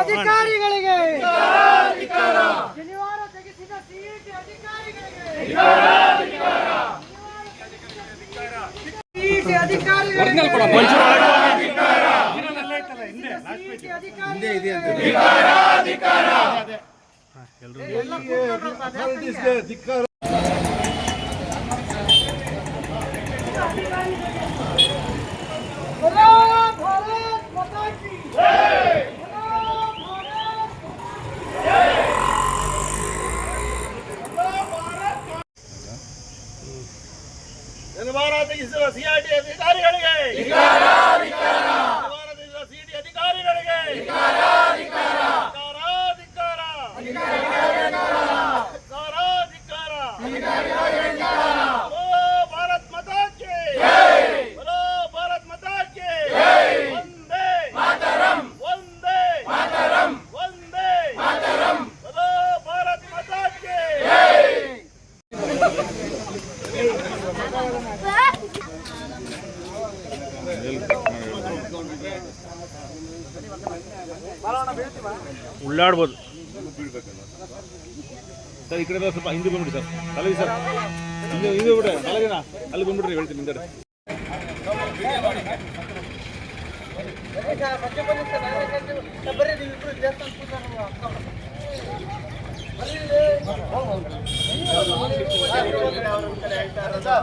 ಅಧಿಕಾರಿಗಳಿಗೆ. ಶನಿವಾರ ತೆಗೆಸಿದ ಸಿಇಟಿ ಅಧಿಕಾರಿಗಳಿಗೆ. ಅಧಿಕಾರಿಗಳಿಗೆ ಸಿಇಟಿ ಅಧಿಕಾರಿಗಳಿಗೆ. ಉಳ್ಳಾಡ್ಬೋದು. ಸರ್ ಈ ಕಡೆ ಸ್ವಲ್ಪ ಹಿಂದೆ ಬಂದ್ಬಿಡಿ ಸರ್. ಅಲ್ಲಿ ಸರ್. ಹಿಂದೆ ಹಿಂದೆ ಬಿಡ್ರಿ ಅಲ್ಲಿಗೆನಾ ಅಲ್ಲಿ ಬಂದ್ಬಿಡ್ರಿ ಹೇಳ್ತೀನಿ ಹಿಂದೆ ಹೇಳ್ತಾ ಇರೋದು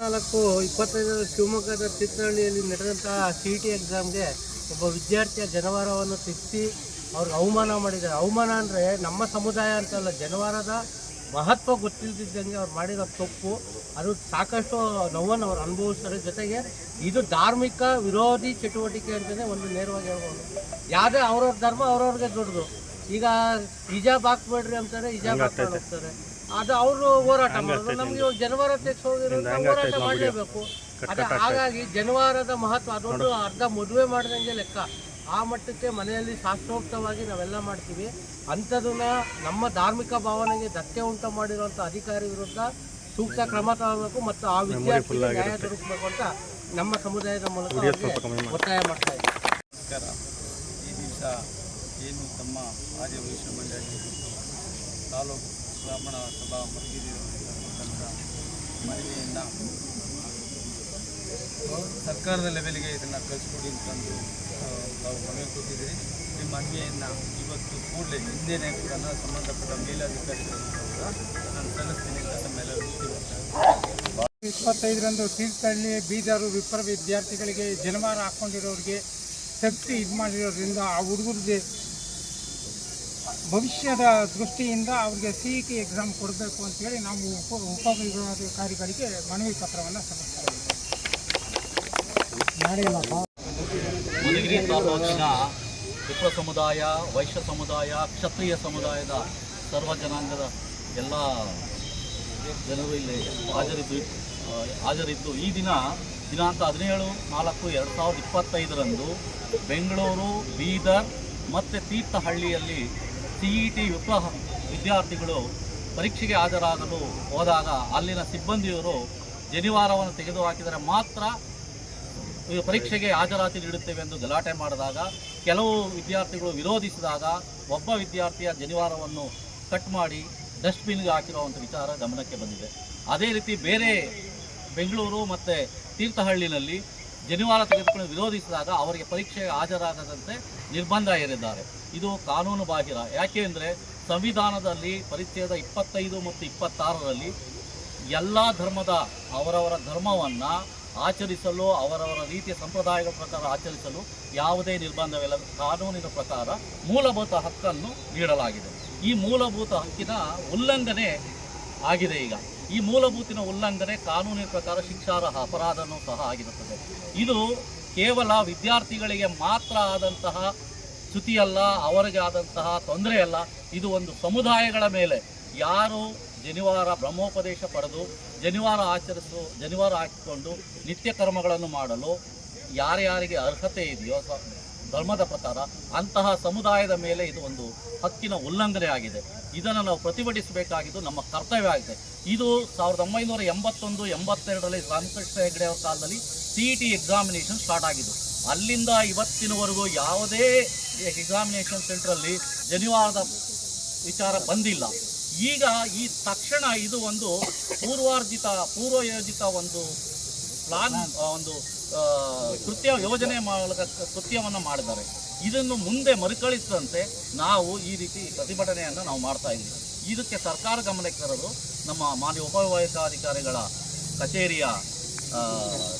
ನಾಲ್ಕು, ಇಪ್ಪತ್ತೈದರ ಶಿವಮೊಗ್ಗದ ತೀರ್ಥಹಳ್ಳಿಯಲ್ಲಿ ನಡೆದಂತಹ ಸಿ ಟಿ ಎಕ್ಸಾಮ್ಗೆ ಒಬ್ಬ ವಿದ್ಯಾರ್ಥಿಯ ಜನವಾರವನ್ನು ತಿಕ್ಕಿ ಅವ್ರಿಗೆ ಅವಮಾನ ಮಾಡಿದ್ದಾರೆ. ಅವಮಾನ ಅಂದರೆ ನಮ್ಮ ಸಮುದಾಯ ಅಂತಲ್ಲ, ಜನವಾರದ ಮಹತ್ವ ಗೊತ್ತಿಲ್ಲದಿದ್ದಂಗೆ ಅವ್ರು ಮಾಡಿರೋ ತಪ್ಪು. ಅದು ಸಾಕಷ್ಟು ನೋವನ್ನು ಅವ್ರು ಅನುಭವಿಸ್ತಾರೆ. ಜೊತೆಗೆ ಇದು ಧಾರ್ಮಿಕ ವಿರೋಧಿ ಚಟುವಟಿಕೆ ಅಂತಲೇ ಒಂದು ನೇರವಾಗಿ ಹೇಳ್ಬೋದು. ಯಾವುದೇ ಅವ್ರವ್ರ ಧರ್ಮ ಅವ್ರವ್ರಿಗೆ ದೊಡ್ಡದು. ಈಗ ಹಿಜಾಬ್ ಹಾಕ್ಬೇಡ್ರಿ ಅಂತಾರೆ ಹಿಜಾಬ್ ಹಾಕ್ಕೊಂಡು ಹೋಗ್ತಾರೆ. ಅದು ಅವರು ಹೋರಾಟ ಮಾಡೋದು ನಮ್ಗೆ ಇವಾಗ ಜನವಾರ ತೆಗೆಸ್ ಹೋಗಿರೋದು ಹೋರಾಟ ಮಾಡಲೇಬೇಕು. ಅದೇ ಹಾಗಾಗಿ ಜನವಾರದ ಮಹತ್ವ ಅದೊಂದು ಅರ್ಧ ಮದುವೆ ಮಾಡಿದಂಗೆ ಲೆಕ್ಕ. ಆ ಮಟ್ಟಕ್ಕೆ ಮನೆಯಲ್ಲಿ ಶಾಸ್ತ್ರೋಕ್ತವಾಗಿ ನಾವೆಲ್ಲ ಮಾಡ್ತೀವಿ. ಅಂಥದನ್ನ ನಮ್ಮ ಧಾರ್ಮಿಕ ಭಾವನೆಗೆ ಧಕ್ಕೆ ಉಂಟು ಮಾಡಿರುವಂಥ ಅಧಿಕಾರಿ ವಿರುದ್ಧ ಸೂಕ್ತ ಕ್ರಮ ತಗೋಬೇಕು ಮತ್ತು ಆ ವಿದ್ಯಾರ್ಥಿಗಳಿಗೆ ನ್ಯಾಯ ದೊರಕಬೇಕು ಅಂತ ನಮ್ಮ ಸಮುದಾಯದ ಮೂಲಕ ಒತ್ತಾಯ ಮಾಡ್ತಾ ಇದ್ದೀವಿ ಏನು ತಮ್ಮ ಆರ್ಯ ವೈಶ್ಯ ಮಂಡಳಿ ತಾಲೂಕು ಬ್ರಾಹ್ಮಣ ಸಭಾ ಮಲಗಿರಿರ್ತಕ್ಕಂಥ ಮನವಿಯನ್ನು ಸರ್ಕಾರದ ಲೆವೆಲ್ಗೆ ಇದನ್ನು ಕಳಿಸ್ಕೊಡಿ ಅಂತಂದು ನಾವು ಮನವಿ ಕೊಟ್ಟಿದ್ದೀರಿ. ಈ ಮನವಿಯನ್ನು ಇವತ್ತು ಕೂಡಲೇ ಹಿಂದೆನೆ ಕೂಡ ಸಂಬಂಧಪಟ್ಟ ಮೇಲಧಿಕಾರಿಗಳನ್ನು ಕೂಡ ನಾನು ಸಲ್ಲಿಸ್ತೀನಿ ಇಪ್ಪತ್ತೈದರಂದು ತೀರ್ಥಹಳ್ಳಿ ಬೀದರು ವಿಪ್ರ ವಿದ್ಯಾರ್ಥಿಗಳಿಗೆ ಜನವಾರ ಹಾಕ್ಕೊಂಡಿರೋರಿಗೆ ಶಕ್ತಿ ಇದು ಮಾಡಿರೋದ್ರಿಂದ ಆ ಹುಡುಗರಿಗೆ ಭವಿಷ್ಯದ ದೃಷ್ಟಿಯಿಂದ ಅವ್ರಿಗೆ ಸಿ ಇ ಟಿ ಎಕ್ಸಾಮ್ ಕೊಡಬೇಕು ಅಂತೇಳಿ ನಾವು ಉಪ, ಉಪವಿಭಾಗಾಧಿಕಾರಿಗಳಿಗೆ ಮನವಿ ಪತ್ರವನ್ನು ಸಲ್ಲಿಸ್ತಾ ಇದ್ದೀವಿ. ಮಧುಗಿರಿ ತಾಲೂಕಿನ ಸಮುದಾಯ, ವೈಶ್ಯ ಸಮುದಾಯ, ಕ್ಷತ್ರಿಯ ಸಮುದಾಯದ ಸರ್ವ ಜನಾಂಗದ ಎಲ್ಲ ಜನರು ಇಲ್ಲಿ ಹಾಜರಿದ್ದು ಹಾಜರಿದ್ದು. ಈ ದಿನ, ದಿನಾಂಕ ಹದಿನೇಳು, ನಾಲ್ಕು, ಎರಡು ಸಾವಿರದ ಇಪ್ಪತ್ತೈದರಂದು ಬೆಂಗಳೂರು, ಬೀದರ್ ಮತ್ತು ತೀರ್ಥಹಳ್ಳಿಯಲ್ಲಿ ಸಿ ಇ ಟಿ ವಿದ್ಯಾರ್ಥಿಗಳು ಪರೀಕ್ಷೆಗೆ ಹಾಜರಾಗಲು ಹೋದಾಗ ಅಲ್ಲಿನ ಸಿಬ್ಬಂದಿಯವರು ಜನಿವಾರವನ್ನು ತೆಗೆದುಹಾಕಿದರೆ ಮಾತ್ರ ಪರೀಕ್ಷೆಗೆ ಹಾಜರಾತಿ ನೀಡುತ್ತೇವೆ ಎಂದು ಗಲಾಟೆ ಮಾಡಿದಾಗ, ಕೆಲವು ವಿದ್ಯಾರ್ಥಿಗಳು ವಿರೋಧಿಸಿದಾಗ ಒಬ್ಬ ವಿದ್ಯಾರ್ಥಿಯ ಜನಿವಾರವನ್ನು ಕಟ್ ಮಾಡಿ ಡಸ್ಟ್ಬಿನ್ಗೆ ಹಾಕಿರುವಂಥ ವಿಚಾರ ಗಮನಕ್ಕೆ ಬಂದಿದೆ. ಅದೇ ರೀತಿ ಬೇರೆ ಬೆಂಗಳೂರು ಮತ್ತು ತೀರ್ಥಹಳ್ಳಿನಲ್ಲಿ ಜನಿವಾರ ತೆಗೆದುಕೊಂಡು ವಿರೋಧಿಸಿದಾಗ ಅವರಿಗೆ ಪರೀಕ್ಷೆಗೆ ಹಾಜರಾಗದಂತೆ ನಿರ್ಬಂಧ ಹೇರಿದ್ದಾರೆ. ಇದು ಕಾನೂನು ಬಾಹಿರ. ಯಾಕೆ ಅಂದರೆ ಸಂವಿಧಾನದಲ್ಲಿ ಪರಿಚಯದ ಇಪ್ಪತ್ತೈದು ಮತ್ತು ಇಪ್ಪತ್ತಾರರಲ್ಲಿ ಎಲ್ಲ ಧರ್ಮದ ಅವರವರ ಧರ್ಮವನ್ನು ಆಚರಿಸಲು, ಅವರವರ ರೀತಿಯ ಸಂಪ್ರದಾಯಗಳ ಪ್ರಕಾರ ಆಚರಿಸಲು ಯಾವುದೇ ನಿರ್ಬಂಧವಿಲ್ಲ. ಕಾನೂನಿನ ಪ್ರಕಾರ ಮೂಲಭೂತ ಹಕ್ಕನ್ನು ನೀಡಲಾಗಿದೆ. ಈ ಮೂಲಭೂತ ಹಕ್ಕಿನ ಉಲ್ಲಂಘನೆ ಆಗಿದೆ ಈಗ. ಈ ಮೂಲಭೂತಿನ ಉಲ್ಲಂಘನೆ ಕಾನೂನಿನ ಪ್ರಕಾರ ಶಿಕ್ಷಾರ್ಹ ಅಪರಾಧನೂ ಸಹ ಆಗಿರುತ್ತದೆ. ಇದು ಕೇವಲ ವಿದ್ಯಾರ್ಥಿಗಳಿಗೆ ಮಾತ್ರ ಆದಂತಹ ಚ್ಯುತಿಯಲ್ಲ, ಅವರಿಗೆ ಆದಂತಹ ತೊಂದರೆಯಲ್ಲ, ಇದು ಒಂದು ಸಮುದಾಯಗಳ ಮೇಲೆ. ಯಾರು ಜನಿವಾರ ಬ್ರಹ್ಮೋಪದೇಶ ಪಡೆದು, ಜನಿವಾರ ಆಚರಿಸು, ಜನಿವಾರ ಹಾಕಿಕೊಂಡು ನಿತ್ಯ ಕರ್ಮಗಳನ್ನು ಮಾಡಲು ಯಾರ್ಯಾರಿಗೆ ಅರ್ಹತೆ ಇದೆಯೋ ಧರ್ಮದ ಪ್ರಕಾರ ಅಂತಹ ಸಮುದಾಯದ ಮೇಲೆ ಇದು ಒಂದು ಹಕ್ಕಿನ ಉಲ್ಲಂಘನೆ ಆಗಿದೆ ಇದನ್ನು ನಾವು ಪ್ರತಿಭಟಿಸಬೇಕಾಗಿದ್ದು ನಮ್ಮ ಕರ್ತವ್ಯ ಆಗಿದೆ. ಇದು ಸಾವಿರದ ಒಂಬೈನೂರ ಎಂಬತ್ತೊಂದು, ಎಂಬತ್ತೆರಡರಲ್ಲಿ ರಾಮಕೃಷ್ಣ ಹೆಗಡೆ ಅವರ ಕಾಲದಲ್ಲಿ C E T examination start ಆಗಿದ್ದು. ಅಲ್ಲಿಂದ ಇವತ್ತಿನವರೆಗೂ ಯಾವುದೇ ಎಕ್ಸಾಮಿನೇಷನ್ ಸೆಂಟ್ರಲ್ಲಿ ಜನಿವಾರದ ವಿಚಾರ ಬಂದಿಲ್ಲ. ಈಗ ಈ ತಕ್ಷಣ ಇದು ಒಂದು ಪೂರ್ವಾರ್ಜಿತ, ಪೂರ್ವಯೋಜಿತ ಒಂದು ಪ್ಲಾನ್ ಒಂದು ಕೃತ್ಯ ಯೋಜನೆ ಮೂಲಕ ಕೃತ್ಯವನ್ನು ಮಾಡಿದ್ದಾರೆ. ಇದನ್ನು ಮುಂದೆ ಮರುಕಳಿಸದಂತೆ ನಾವು ಈ ರೀತಿ ಪ್ರತಿಭಟನೆಯನ್ನು ನಾವು ಮಾಡ್ತಾ ಇದ್ದೀವಿ. ಇದಕ್ಕೆ ಸರ್ಕಾರ ಗಮನಕ್ಕೆ ತರಲು ನಮ್ಮ ಮಾನ್ಯ ಉಪವಿಭಾಗಾಧಿಕಾರಿಗಳ ಕಚೇರಿಯ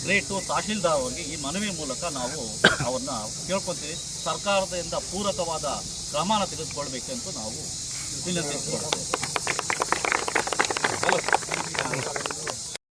ಗ್ರೇಟ್ ಟು ತಹಶೀಲ್ದಾರ್ ಅವರಿಗೆ ಈ ಮನವಿ ಮೂಲಕ ನಾವು ಅವನ್ನ ಕೇಳ್ಕೊತೀವಿ. ಸರ್ಕಾರದಿಂದ ಪೂರಕವಾದ ಕ್ರಮನ ತೆಗೆದುಕೊಳ್ಬೇಕೆಂದು ನಾವು ವಿನಂತಿಸಿಕೊಳ್ತೇವೆ.